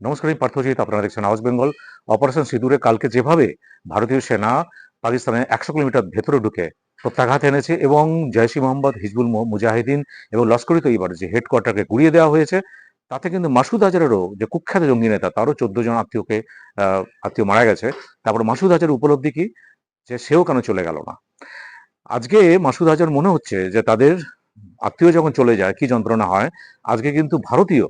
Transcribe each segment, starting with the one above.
নমস্কার, আমি পার্থজিৎ আপনারা দেখছেন আওয়াজ বেঙ্গল অপারেশন সিঁদুরে কালকে যেভাবে ভারতীয় সেনা পাকিস্তানে একশো কিলোমিটার ভেতরে ঢুকে প্রত্যাঘাত এনেছে এবং জয়সি মোহাম্মদ হিজবুল মুজাহিদিন এবং লস্করিত এইবার যে হেডকোয়ার্টারকে গুড়িয়ে দেওয়া হয়েছে তাতে কিন্তু মাসুদ আজারেরও যে কুখ্যাত জঙ্গি নেতা, তারও চোদ্দ জন আত্মীয়কে আত্মীয় মারা গেছে। তারপর মাসুদ আজারের উপলব্ধি কি? যে সেও কেন চলে গেল না? আজকে মাসুদ আজার মনে হচ্ছে যে তাদের আত্মীয় যখন চলে যায়, কি যন্ত্রণা হয়? আজকে কিন্তু ভারতীয়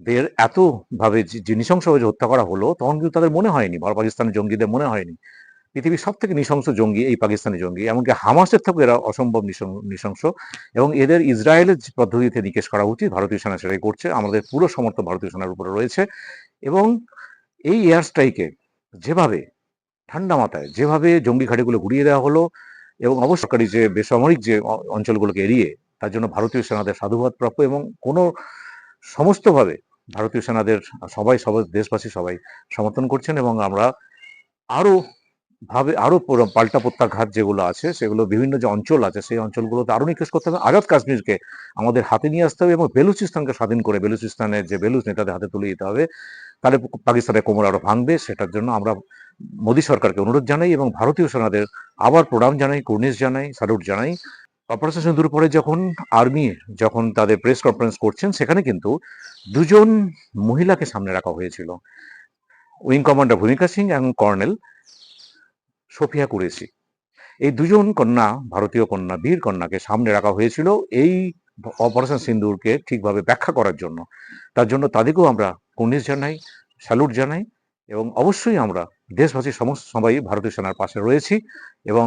দের এত ভাবে যে- নৃশংসভাবে হত্যা করা হলো, তখন কিন্তু তাদের মনে হয়নি ভারত পাকিস্তানের জঙ্গিদের মনে হয়নি। পৃথিবীর সব থেকে নৃশংস জঙ্গি এই পাকিস্তানি জঙ্গি, এমনকি হামাসের থেকেও এরা অসম্ভব নৃশংস। এবং এদের ইসরায়েলের পদ্ধতিতে নিকেশ করা উচিত, ভারতীয় সেনা সেটাই করছে, আমাদের পুরো সমর্থন ভারতীয় সেনার উপরে রয়েছে। এবং এই এয়ার স্ট্রাইকে যেভাবে ঠান্ডা মাথায়, যেভাবে জঙ্গি ঘাটিগুলো ঘুরিয়ে দেওয়া হলো, এবং অবশ্য সরকারি যে বেসামরিক যে অঞ্চলগুলোকে এড়িয়ে, তার জন্য ভারতীয় সেনাদের সাধুবাদ প্রাপ্য এবং কোনো সমস্তভাবে ভারতীয় সেনাদের সবাই সবাই, দেশবাসী সবাই সমর্থন করছেন এবং আমরা আরও ভাবে আরও পাল্টা প্রত্যাঘাত যেগুলো আছে, সেগুলো বিভিন্ন যে অঞ্চল আছে, সেই অঞ্চলগুলোতে আরও নিকেশ করতে হবে। আজাদ কাশ্মীরকে আমাদের হাতে নিয়ে আসতে হবে এবং বেলুচিস্তানকে স্বাধীন করে বেলুচিস্তানের যে বেলুচ নেতাদের হাতে তুলে দিতে হবে। তাহলে পাকিস্তানের কোমর আরও ভাঙবে, সেটার জন্য আমরা মোদী সরকারকে অনুরোধ জানাই এবং ভারতীয় সেনাদের আবার প্রণাম জানাই, কুর্নিশ জানাই, স্যালুট জানাই। অপারেশন সিঁদুর পরে যখন আর্মি যখন তাদের প্রেস কনফারেন্স করছেন, সেখানে কিন্তু দুজন মহিলাকে সামনে রাখা হয়েছিল। উইং কমান্ডার ভূমিকা সিং এবং কর্নেল সোফিয়া কুরেশি। এই দুজন কন্যা, ভারতীয় কন্যা, বীর কন্যাকে সামনে রাখা হয়েছিল এই অপারেশন সিন্দুরকে ঠিকভাবে ব্যাখ্যা করার জন্য। তার জন্য তাদেরকেও আমরা কুর্নিশ জানাই, স্যালুট জানাই এবং অবশ্যই আমরা দেশবাসী সমস্ত সবাই ভারতীয় সেনার পাশে রয়েছি এবং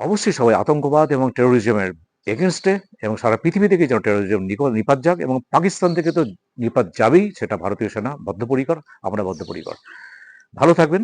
অবশ্যই সবাই আতঙ্কবাদ এবং টেরোরিজমের এগেনস্টে এবং সারা পৃথিবী থেকে যেন টেরোরিজম নিপাত যাক এবং পাকিস্তান থেকে তো নিপাত যাবেই, সেটা ভারতীয় সেনা বদ্ধপরিকর, আমরা বদ্ধপরিকর। ভালো থাকবেন।